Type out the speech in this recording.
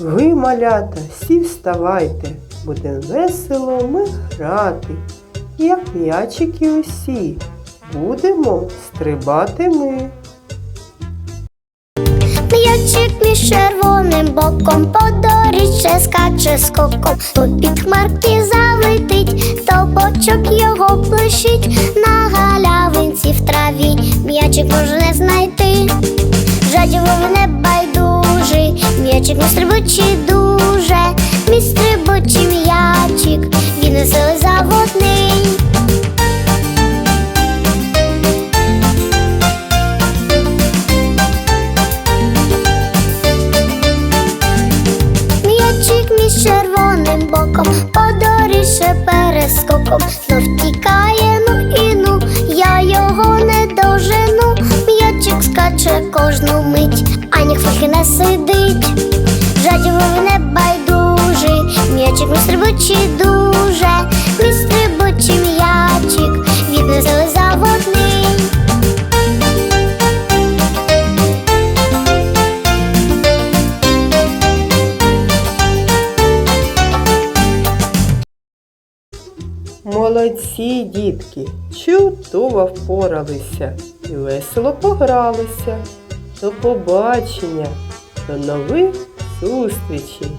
малята, всі вставайте, будем весело ми грати. Як м'ячики усі, будемо стрибати ми. М'ячик між червоним боком по доріжче скаче скоком, то під хмарки залетить, тобочок його блищить на галявинці в траві. М'ячик можна знайти. Жадібов не байдужий, м'ячик мій стрибучий дуже, мій стрибучий м'ячик, він веселий заводний. М'ячик між червоним боком, подоріше перескоком, знов тікає, ну і ну, я його не дожену. М'ячик скаче кожну мить, ані хвильки не сидить. М'ячик дуже, мій стрибучий м'ячик, він веселий заводний. Молодці, дітки, чудово впоралися і весело погралися. До побачення, до нових зустрічей!